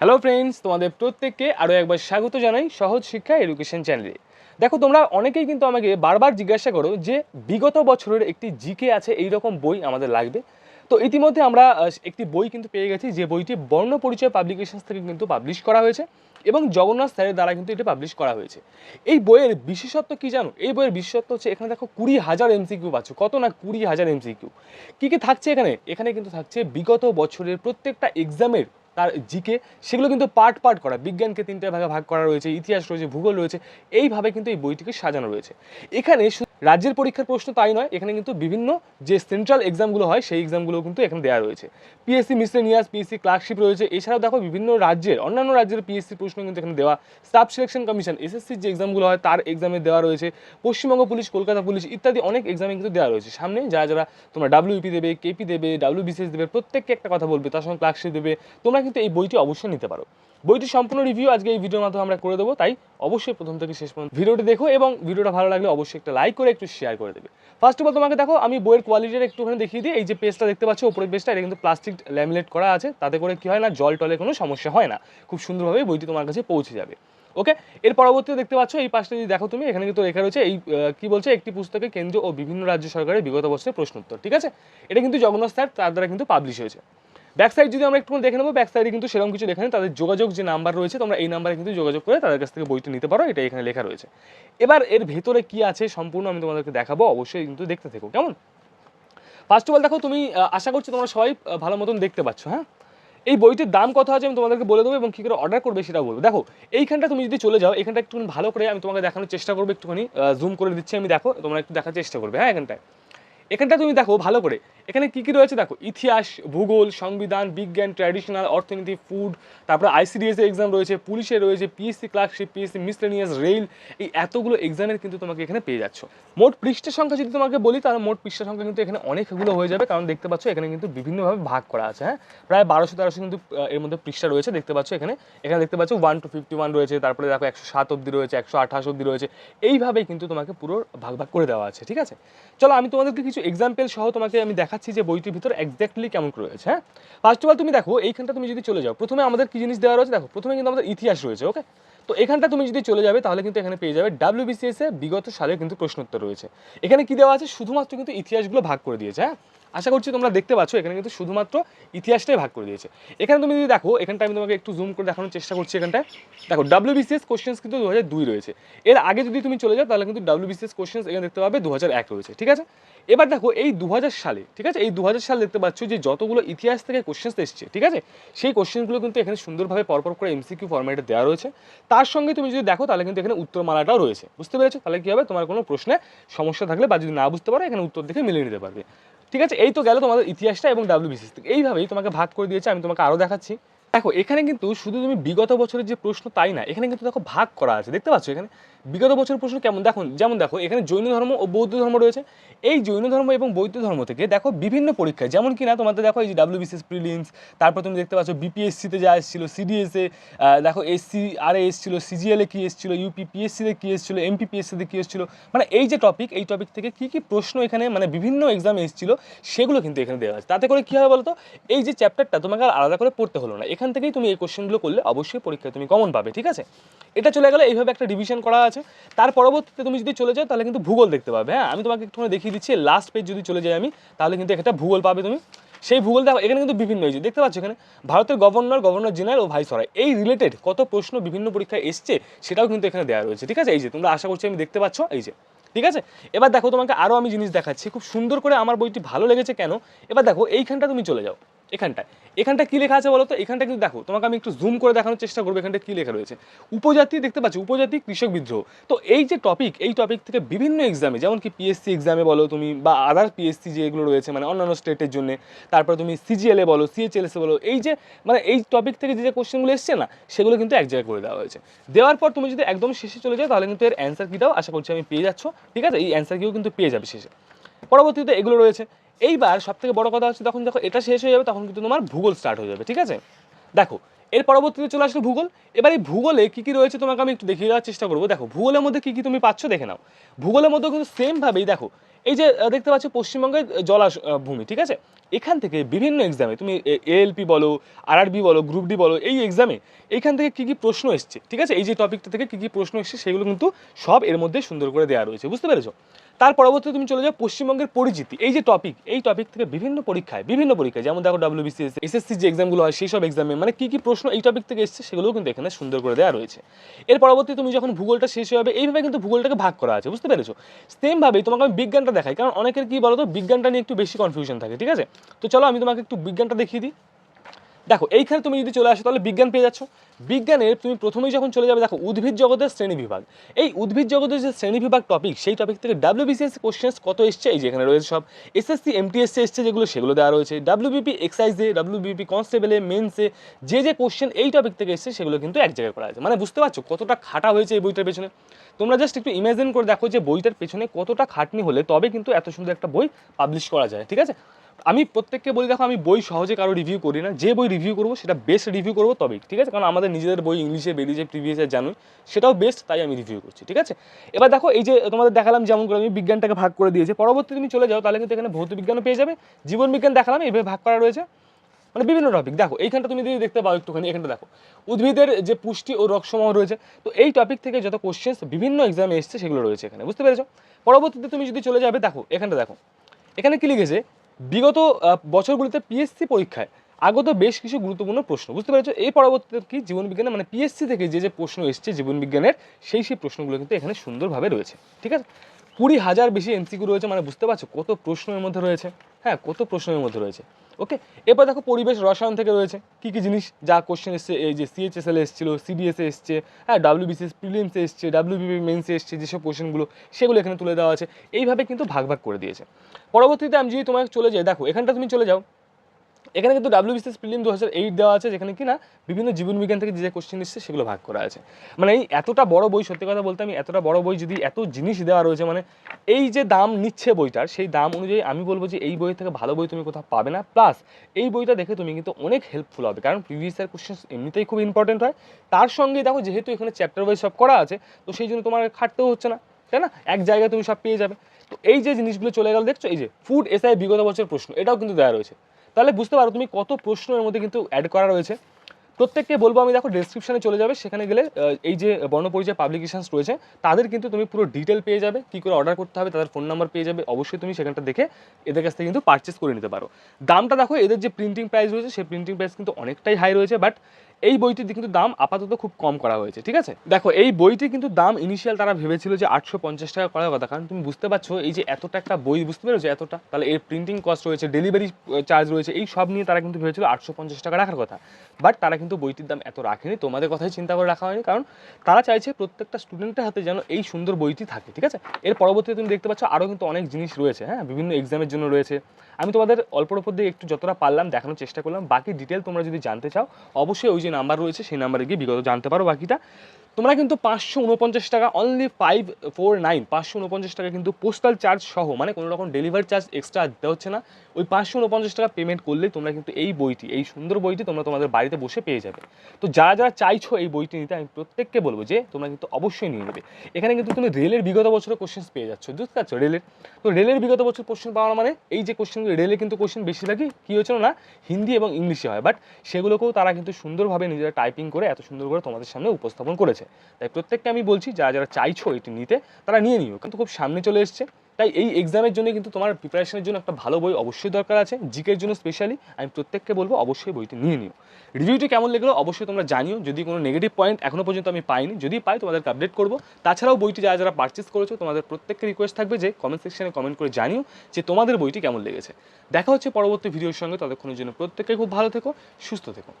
Hello friends তোমাদের প্রত্যেককে আরও একবার স্বাগত জানাই সহজ শিক্ষা এডুকেশন চ্যানেলে দেখো, তোমরা অনেকেই কিন্তু আমাকে বারবার জিজ্ঞাসা করো যে, বিগত বছরের একটি জিকে আছে এই রকম বই আমাদের লাগবে। তো ইতিমধ্যে আমরা একটি বই কিন্তু পেয়ে গেছি, যে বইটি বর্ণ পরিচয় পাবলিকেশনস থেকে কিন্তু পাবলিশ করা হয়েছে এবং জগন্নাথ স্যারের দ্বারা কিন্তু এটি পাবলিশ করা হয়েছে। এই বইয়ের বিশেষত্ব কি জানো? এই বইয়ের বিশেষত্ব হচ্ছে, এখানে দেখো কুড়ি হাজার এমসিকিউ পাচ্ছ। কত না কুড়ি হাজার এমসিকিউ কী কী থাকছে এখানে? এখানে কিন্তু থাকছে বিগত বছরের প্রত্যেকটা এক্সামের তার জিকে, সেগুলো কিন্তু পার্ট পার্ট করা। বিজ্ঞানকে তিনটে ভাগে ভাগ করা রয়েছে, ইতিহাস রয়েছে, ভূগোল রয়েছে, এইভাবে কিন্তু এই বইটিকে সাজানো রয়েছে। এখানে রাজ্যের পরীক্ষার প্রশ্ন তাই নয়, এখানে কিন্তু বিভিন্ন যে সেন্ট্রাল এক্সামগুলো হয়, সেই এক্সামগুলো কিন্তু এখানে দেওয়া রয়েছে। পিএসসি মিসলেনিয়াস পিএসসি ক্লার্কশিপ রয়েছে। এছাড়াও দেখো বিভিন্ন রাজ্যের, অন্যান্য রাজ্যের পিএসসি প্রশ্ন কিন্তু এখানে দেওয়া। স্টাফ সিলেকশন কমিশন এসএসসির যে এক্সামগুলো হয়, তার এক্সামে দেওয়া রয়েছে। পশ্চিমবঙ্গ পুলিশ, কলকাতা পুলিশ ইত্যাদি অনেক এক্সামে কিন্তু দেওয়া রয়েছে। সামনে যারা যারা তোমরা ডাব্লিউপি দেবে কেপি দেবে ডাব্লিউবিসিএস দেবে, প্রত্যেককে একটা কথা বলবে, তার সঙ্গে ক্লার্কশিপ দেবে, তোমরা কিন্তু এই বইটি অবশ্যই নিতে পারো। বইটি সম্পূর্ণ রিভিউ আজকে এই ভিডিওর মাধ্যমে আমরা করে দেবো, তাই অবশ্যই প্রথম থেকে শেষ পর্যন্ত ভিডিওটি দেখো এবং ভিডিওটা ভালো লাগলে অবশ্যই একটা লাইক করে, একটু শেয়ার করে দেবে। ফার্স্ট অফ অল তোমাকে দেখো, আমি বইয়ের কোয়ালিটিটা একটুখানি দেখিয়ে দিই। এই যে পেজটা দেখতে পাচ্ছ ওপরের পেজটা এটা কিন্তু প্লাস্টিক ল্যামিনেট করা আছে, তাতে করে কি হয় না, জল টলে কোনো সমস্যা হয় না। খুব সুন্দরভাবে বইটি তোমার কাছে পৌঁছে যাবে। ওকে এর পরবর্তীতে দেখতে পাচ্ছ, এই পাশটা যদি দেখো তুমি, এখানে কিন্তু লেখা রয়েছে এই কি বলছে, একটি পুস্তকে কেন্দ্রীয় ও বিভিন্ন রাজ্য সরকারের বিগত বছরের প্রশ্নোত্তর, ঠিক আছে? এটা কিন্তু জগন্নাথ স্যার, তার দ্বারা কিন্তু পাবলিশ হয়েছে। ব্যাক সাইড যদি আমরা একটু দেখে নেব ব্যাক সাইডে কিন্তু সেরকম কিছু লেখা তাদের যোগাযোগ যে নাম্বার রয়েছে, তোমরা এই নাম্বারে কিন্তু যোগাযোগ করে তাদের কাছ থেকে বইটি নিতে পারো, এটা এখানে লেখা রয়েছে। এবার এর ভেতরে কি আছে সম্পূর্ণ আমি তোমাদেরকে দেখাবো, অবশ্যই কিন্তু দেখতে থেকো, কেমন? ফার্স্ট অফ অল দেখো, তুমি আশা করছি তোমরা সবাই ভালো মতন দেখতে পাচ্ছ হ্যাঁ? এই বইটির দাম কত আছে, আমি তোমাদেরকে বলে দেবো এবং কী করে অর্ডার করবে সেটাও বলব। দেখো, এইখানটা তুমি যদি চলে যাও, এখানটা একটুখানি ভালো করে আমি তোমাকে দেখানোর চেষ্টা করব একটুখানি জুম করে দিচ্ছি আমি, দেখো, তোমরা একটু দেখার চেষ্টা করবে হ্যাঁ এখানটায়। এখানটা তুমি দেখো, ভালো করে। এখানে কি কি রয়েছে? দেখো, ইতিহাস, ভূগোল, সংবিধান, বিজ্ঞান ট্র্যাডিশনাল অর্থনীতি ফুড তারপরে আইসিডিএস এক্সাম রয়েছে, পুলিশের রয়েছে PSC clerkship PSC miscellaneous rail এই এতগুলো এক্সামের কিন্তু তোমাকে এখানে পেয়ে যাচ্ছ। মোট পৃষ্ঠের সংখ্যা যদি তোমাকে বলি, তাহলে মোট পৃষ্ঠের সংখ্যা কিন্তু এখানে অনেকগুলো হয়ে যাবে, কারণ দেখতে পাচ্ছ এখানে কিন্তু বিভিন্নভাবে ভাগ করা আছে হ্যাঁ? প্রায় বারোশো তেরোশো কিন্তু এর মধ্যে পৃষ্ঠা রয়েছে, দেখতে পাচ্ছ এখানে। এখানে দেখতে পাচ্ছ ওয়ান টু ফিফটি ওয়ান রয়েছে, তারপরে দেখো একশো সাত অব্দি রয়েছে, একশো আঠাশ অব্দি রয়েছে, এইভাবেই কিন্তু তোমাকে পুরো ভাগ ভাগ করে দেওয়া আছে, ঠিক আছে? চলো, আমি তোমাদেরকে কিছু এক্সাম্পল সহ তোমাকে আমি দেখাচ্ছি যে বইটির ভিতর এক্স্যাক্টলি কেমন রয়েছে হ্যাঁ? ফার্স্ট অফ অল তুমি দেখো, এইখানটা তুমি যদি চলে যাও, প্রথমে আমাদের কি জিনিস দেওয়া রয়েছে? দেখো, প্রথমে কিন্তু আমাদের ইতিহাস রয়েছে ওকে তো এখানটা তুমি যদি চলে যাবে, তাহলে কিন্তু এখানে পেয়ে যাবে ডাব্লিউ বিসিএস এ বিগত সালে কিন্তু প্রশ্নোত্তর রয়েছে। এখানে কি দেওয়া আছে? শুধুমাত্র কিন্তু ইতিহাসগুলো ভাগ করে দিয়েছে হ্যাঁ? আশা করছি তোমরা দেখতে পাচ্ছ, এখানে কিন্তু শুধুমাত্র ইতিহাসটাই ভাগ করে দিয়েছে। এখানে তুমি যদি দেখো এখানটা আমি তোমাকে একটু জুম করে দেখানোর চেষ্টা করছি এখানটায়। দেখো ডাব্লিউবিসিএস কোশ্চেন্স কিন্তু দু দুই রয়েছে। এর আগে যদি তুমি চলে যাও, তাহলে কিন্তু ডাব্লিউবিসিএস কোশ্চেন্স এখানে দেখতে পাবে দু এক রয়েছে, ঠিক আছে? এবার দেখো, এই দু হাজার সালে, ঠিক আছে? এই দু হাজার সাল দেখতে পাচ্ছ যে যতগুলো ইতিহাস থেকে কোশ্চেন্স এসছে, ঠিক আছে? সেই কোশ্চেন্সগুলো কিন্তু এখানে সুন্দরভাবে পরপর করে এমসিকিউ ফরম্যাটে দেওয়া রয়েছে। তার সঙ্গে তুমি যদি দেখো, তাহলে কিন্তু এখানে উত্তরমালাটাও রয়েছে, বুঝতে পেরেছ? তাহলে কি হবে? তোমার কোনো প্রশ্নে সমস্যা থাকলে বা যদি না বুঝতে পারো, এখানে উত্তর দেখে মিলিয়ে নিতে পারবে। ঠিক আছে? এই তো গেল তোমাদের ইতিহাসটা এবং ডাব্লিউবিসিএস এইভাবেই তোমাকে ভাগ করে দিয়েছে, আমি তোমাকে আরও দেখাচ্ছি। দেখো, এখানে কিন্তু শুধু তুমি বিগত বছরের যে প্রশ্ন তাই না, এখানে কিন্তু দেখো ভাগ করা আছে, দেখতে পাচ্ছ? এখানে বিগত বছরের প্রশ্ন কেমন? দেখো যেমন দেখো, এখানে জৈন ধর্ম ও বৌদ্ধ ধর্ম রয়েছে। এই জৈন ধর্ম এবং বৌদ্ধ ধর্ম থেকে দেখো বিভিন্ন পরীক্ষায়, যেমন কি না তোমাদের দেখো এই যে ডাব্লিউবিসিএস প্রিলিমস তারপর তুমি দেখতে পাচ্ছ বিপিএসসিতে যা এসেছিল সিডিএসে দেখো এসসি আর এসেছিল সিজিএলে কি এসেছিল ইউপি পিএসসিতে কি এসেছিল এমপিপিএসসিতে কী এসেছিল মানে এই যে টপিক এই টপিক থেকে কী কী প্রশ্ন এখানে মানে বিভিন্ন এক্সাম এসেছিল, সেগুলো কিন্তু এখানে দেওয়া আছে। তাতে করে কী হবে বলতো? এই যে চ্যাপ্টারটা তোমাকে আর আলাদা করে পড়তে হলো না। এখান থেকেই তুমি এই কোশ্চেনগুলো করলে অবশ্যই পরীক্ষায় তুমি কমন পাবে, ঠিক আছে? এটা চলে গেলে, এইভাবে একটা ডিভিশন করা আছে। তার পরবর্তীতে তুমি যদি চলে যাও, তাহলে কিন্তু ভূগোল দেখতে পাবে হ্যাঁ? আমি তোমাকে একটুখানি দেখিয়ে দিচ্ছি লাস্ট পেজ যদি চলে যাই আমি, তাহলে কিন্তু একটা ভূগোল পাবে তুমি। সেই ভূগোল দেখো এখানে কিন্তু বিভিন্ন যে, দেখতে পাচ্ছ এখানে? ভারতের গভর্নর গভর্নর জেনারেল ও ভাইসরয় এই রিলেটেড কত প্রশ্ন বিভিন্ন পরীক্ষায় এসছে, সেটাও কিন্তু এখানে দেওয়া রয়েছে, ঠিক আছে? এই যে, তোমরা আশা করছি আমি দেখতে পাচ্ছ, এই যে, ঠিক আছে? এবার দেখো তোমাকে আরও আমি জিনিস দেখাচ্ছি, খুব সুন্দর করে আমার বইটি ভালো লেগেছে কেন? এবার দেখো, এইখানটা তুমি চলে যাও। এখানটায়। এখানটা কি লেখা আছে বলো তো? এখানটা কিন্তু দেখো, তোমাকে আমি একটু জুম করে দেখানোর চেষ্টা করব এখানটা কি লেখা রয়েছে। উপজাতি দেখতে পাচ্ছি, উপজাতি কৃষক বিদ্রোহ। তো এই যে টপিক এই টপিক থেকে বিভিন্ন এক্সামে যেমন কি পিএসসি এক্সামে বলো তুমি, বা আদার পিএসসি যেগুলো রয়েছে মানে অন্যান্য স্টেটের জন্য, তারপরে তুমি সিজিএলএ বলো সিএচএলএসএ বলো, এই যে মানে এই টপিক থেকে যে যে কোশ্চেনগুলো এসছে না, সেগুলো কিন্তু এক জায়গায় করে দেওয়া হয়েছে। দেওয়ার পর তুমি যদি একদম শেষে চলে যাও, তাহলে কিন্তু এর অ্যান্সার কিটাও আশা করছি আমি পেয়ে যাচ্ছ, ঠিক আছে? এই অ্যান্সার কিন্তু পেয়ে যাবে শেষে। পরবর্তীতে এগুলো রয়েছে। এইবার সব থেকে বড় কথা হচ্ছে তখন দেখো এটা শেষ হয়ে যাবে, তখন কিন্তু তোমার ভূগোল স্টার্ট হয়ে যাবে, ঠিক আছে? দেখো, এর পরবর্তীতে চলে আসলো ভূগোল। এবার এই ভূগোলে কী কী রয়েছে তোমাকে আমি একটু দেখিয়ে দেওয়ার চেষ্টা করব। দেখো, ভূগোলের মধ্যে কী কী তুমি পাচ্ছ দেখে নাও। ভূগোলের মধ্যে কিন্তু সেমভাবেই দেখো এই যে দেখতে পাচ্ছ পশ্চিমবঙ্গের জলাশ ভূমি, ঠিক আছে? এখান থেকে বিভিন্ন এক্সামে তুমি এএলপি বলো আরআরবি বলো গ্রুপ ডি বলো, এই এক্সামে এইখান থেকে কী কী প্রশ্ন এসছে, ঠিক আছে? এই যে টপিকটা থেকে কী কী প্রশ্ন এসছে, সেগুলো কিন্তু সব এর মধ্যে সুন্দর করে দেওয়া রয়েছে, বুঝতে পেরেছ? তার পরবর্তী তুমি চলে যাও পশ্চিমবঙ্গের পরিচিতি, এই যে টপিক এই টপিক থেকে বিভিন্ন পরীক্ষায় বিভিন্ন পরীক্ষায়, যেমন দেখো ডাব্লিউবিসিএস এসএসসি যে এক্সামগুলো হয় সেই সব এক্সামে মানে কী কী প্রশ্ন এই টপিক থেকে এসছে, সেগুলোও কিন্তু এখানে সুন্দর করে দেওয়া রয়েছে। এর পরবর্তী তুমি যখন ভূগোলটা শেষ হয়ে যাবে, এইভাবে কিন্তু ভূগোলটাকে ভাগ করা আছে, বুঝতে পেরেছ? সেমভাবেই তোমাকে আমি বিজ্ঞানটা দেখাই। কারণ অনেকের কি বলতো, বিজ্ঞানটা নিয়ে একটু বেশি কনফিউশন থাকে, ঠিক আছে? তো চলো আমি তোমাকে একটু বিজ্ঞানটা দেখিয়ে দিই। দেখো, এইখানে তুমি যদি চলে আসো, তাহলে বিজ্ঞান পেয়ে যাচ্ছ। বিজ্ঞানের তুমি প্রথমেই যখন চলে যাবে, দেখো, উদ্ভিদ জগতের শ্রেণি বিভাগ। এই উদ্ভিদ জগতের যে শ্রেণি বিভাগ টপিক সেই টপিক থেকে ডাব্লিউবিসিএস কোশ্চেন্স কত এসছে, এই যে এখানে রয়েছে সব। এসএসসি এমটিএসসি এসছে যেগুলো, সেগুলো দেওয়া রয়েছে। ডাব্লিউবিপি এক্সাইজে ডাব্লিউবিপি কনস্টেবলে মেন্সে যে যে কোশ্চেন এই টপিক থেকে এসছে, সেগুলো কিন্তু এক জায়গায় করা আছে। মানে বুঝতে পারছ কতটা খাটা হয়েছে এই বইটার পেছনে? তোমরা জাস্ট একটু ইমাজিন করে দেখো যে বইটার পেছনে কতটা খাটনি হলে তবে কিন্তু এত সুন্দর একটা বই পাবলিশ করা যায়, ঠিক আছে? আমি প্রত্যেককে বলি, দেখো, আমি বই সহজে কারও রিভিউ করি না। যে বই রিভিউ করব, সেটা বেস্ট রিভিউ করব তবেই, ঠিক আছে? কারণ আমাদের নিজেদের বই ইংলিশে বেরিয়েছে প্রিভিয়াসে জানোই, সেটাও বেস্ট তাই আমি রিভিউ করছি, ঠিক আছে? এবার দেখো, এই যে তোমাদের দেখালাম, যেমন করে আমি বিজ্ঞানটাকে ভাগ করে দিয়েছে, পরবর্তী তুমি চলে যাও, তাহলে কিন্তু এখানে ভৌত বিজ্ঞানও পেয়ে যাবে, জীবন বিজ্ঞান দেখালাম এইভাবে ভাগ করা রয়েছে মানে বিভিন্ন টপিক দেখো, এইখানটা তুমি যদি দেখতে পাও একটুখানি, এখানটা দেখো, উদ্ভিদের যে পুষ্টি ও রকসমূহ রয়েছে, তো এই টপিক থেকে যত কোশ্চেন্স বিভিন্ন এক্সামে এসছে, সেগুলো রয়েছে এখানে, বুঝতে পেরেছ? পরবর্তীতে তুমি যদি চলে যাবে, দেখো, এখানটা দেখো, এখানে কি লিখেছে? বিগত বছরগুলিতে পিএসসি পরীক্ষায় আগত বেশ কিছু গুরুত্বপূর্ণ প্রশ্ন। বুঝতে পেরেছ? এই পরবর্তীতে কি জীবনবিজ্ঞানে মানে পিএসসি থেকে যে যে প্রশ্ন এসছে জীবনবিজ্ঞানের সেই সেই প্রশ্নগুলো কিন্তু এখানে সুন্দরভাবে রয়েছে। ঠিক আছে? কুড়ি হাজার বেশি এমসিকিউ রয়েছে মানে বুঝতে পারছ? কত প্রশ্নের মধ্যে রয়েছে? হ্যাঁ কত প্রশ্নের মধ্যে রয়েছে? ওকে এরপর দেখো পরিবেশ রসায়ন থেকে রয়েছে। কী কী জিনিস? যা কোশ্চেন এসছে, এই যে সিএইচএসএল এসছিল সিবিএসএ এসছে হ্যাঁ ডাব্লিউবিসিএস প্রিলিমসে এসছে ডাব্লিউবিবি মেন্সে এসছে, যেসব কোশ্চেনগুলো সেগুলো এখানে তুলে দেওয়া আছে। এইভাবে কিন্তু ভাগ ভাগ করে দিয়েছে। পরবর্তীতে আমি যদি তোমাকে চলে যাই, দেখো, এখানটা তুমি চলে যাও। এখানে কিন্তু ডাব্লিউবিসিএস প্রিলিম দু হাজার এইট দেওয়া আছে, যেখানে কিনা বিভিন্ন জীবনবিজ্ঞান থেকে যে কোশ্চেন এসছে সেগুলো ভাগ করা আছে। মানে এই এতটা বড় বই, সত্যি কথা বলতে আমি এতটা বড় বই যদি এত জিনিস দেওয়া রয়েছে মানে এই যে দাম নিচ্ছে বইটার সেই দাম অনুযায়ী আমি বলব যে এই বই থেকে ভালো বই তুমি কোথাও পাবে না। প্লাস এই বইটা দেখে তুমি কিন্তু অনেক হেল্পফুল হবে, কারণ প্রিভিয়াস ইয়ার কোশ্চেন এমনিতেই খুব ইম্পর্টেন্ট হয়। তার সঙ্গে দেখো, যেহেতু এখানে চ্যাপ্টার ওয়াইজ সব করা আছে, তো সেই জন্য তোমার খাটতেও হচ্ছে না, তাই না? এক জায়গায় তুমি সব পেয়ে যাবে। তো এই যে জিনিসগুলো চলে গেল, দেখছ? এই যে ফুড এসআই বিগত বছর প্রশ্ন, এটাও কিন্তু দেওয়া রয়েছে। তাহলে বুঝতে পারো তুমি কত প্রশ্ন এর মধ্যে কিন্তু অ্যাড করা রয়েছে। প্রত্যেককে বলব আমি দেখো ডেসক্রিপশনে চলে যাবে, সেখানে গেলে এই যে বর্ণপরিচয় পাবলিকেশনস রয়েছে, তাদের কিন্তু তুমি পুরো ডিটেল পেয়ে যাবে, কী করে অর্ডার করতে হবে, তাদের ফোন নাম্বার পেয়ে যাবে, অবশ্যই তুমি সেখানটা দেখে এদের কাছ থেকে কিন্তু পারচেস করে নিতে পারো। দামটা দেখো, এদের যে প্রিন্টিং প্রাইস রয়েছে, সেই প্রিন্টিং প্রাইস কিন্তু অনেকটাই হাই রয়েছে বাট এই বইটির কিন্তু দাম আপাতত খুব কম করা হয়েছে, ঠিক আছে? দেখো, এই বইটি কিন্তু দাম ইনিশিয়াল তারা ভেবেছিল যে আটশো পঞ্চাশ টাকা করার কথা, কারণ তুমি বুঝতে পারছ, এই যে এতটা একটা বই, বুঝতে পেরেছ এতটা? তাহলে এর প্রিন্টিং কস্ট রয়েছে ডেলিভারি চার্জ রয়েছে, এই সব নিয়ে তারা কিন্তু ভেবেছিল আটশো পঞ্চাশ টাকা রাখার কথা বাট তারা কিন্তু বইটির দাম এত রাখেনি, তোমাদের কথাই চিন্তা করে রাখা হয়নি। কারণ তারা চাইছে প্রত্যেকটা স্টুডেন্টের হাতে যেন এই সুন্দর বইটি থাকে, ঠিক আছে? এর পরবর্তীতে তুমি দেখতে পাচ্ছ আরও কিন্তু অনেক জিনিস রয়েছে হ্যাঁ? বিভিন্ন এক্সামের জন্য রয়েছে। আমি তোমাদের অল্প অল্প দিয়ে একটু যতটা পারলাম দেখানোর চেষ্টা করলাম। বাকি ডিটেল তোমরা যদি জানতে চাও, অবশ্যই ওই যে নাম্বার রয়েছে, সেই নাম্বারে গিয়ে বিগত জানতে পারো বাকিটা। তোমরা কিন্তু পাঁচশো উনপঞ্চাশ টাকা অনলি ফাইভ ফোর নাইন পাঁচশো উনপঞ্চাশ টাকা কিন্তু পোস্টাল চার্জ সহ মানে কোনো রকম ডেলিভারি চার্জ এক্সট্রা দিতে হচ্ছে না। ওই পাঁচশো উনপঞ্চাশ টাকা পেমেন্ট করলে তোমরা কিন্তু এই বইটি, এই সুন্দর বইটি তোমরা তোমাদের বাড়িতে বসে পেয়ে যাবে। তো যারা যারা চাইছো এই বইটি নিতে, আমি প্রত্যেককে বলব যে তোমরা কিন্তু অবশ্যই নিয়ে নেবে। এখানে কিন্তু তুমি রেলের বিগত বছরের কোশ্চেন পেয়ে যাচ্ছ, বুঝতে পারছ? রেলের, তো রেলের বিগত বছর কোশ্চেন পাওয়া মানে এই যে কোশ্চেন রেলে কিন্তু কোশ্চেন বেশি বেশিরভাগই কী হয়েছিল না, হিন্দি এবং ইংলিশে হয়। বাট সেগুলোকেও তারা কিন্তু সুন্দরভাবে নিজেরা টাইপিং করে এত সুন্দর করে তোমাদের সামনে উপস্থাপন করেছে। তাই প্রত্যেককে আমি বলছি, যারা যারা চাইছো এটি নিতে, তারা নিয়ে নিও। কিন্তু খুব সামনে চলে এসছে। তাই এই এক্সামের জন্য কিন্তু তোমার প্রিপারেশনের জন্য একটা ভালো বই অবশ্যই দরকার আছে। জিকের জন্য স্পেশালি আমি প্রত্যেককে বলব অবশ্যই বইটি নিয়ে নিও। রিভিউটি কেমন লাগল অবশ্যই তোমরা জানিও। যদি কোনো নেগেটিভ পয়েন্ট এখনও পর্যন্ত আমি পাইনি, যদি পাই তোমাদেরকে আপডেট করব। তাছাড়াও বইটি যারা যারা পারচেস করেছ, তোমাদের প্রত্যেককে রিকোয়েস্ট থাকবে যে কমেন্ট সেকশনে কমেন্ট করে জানিও যে তোমাদের বইটি কেমন লেগেছে। দেখা হচ্ছে পরবর্তী ভিডিওর সঙ্গে। ততক্ষণের জন্য প্রত্যেকে খুব ভালো থেকো, সুস্থ থেকো।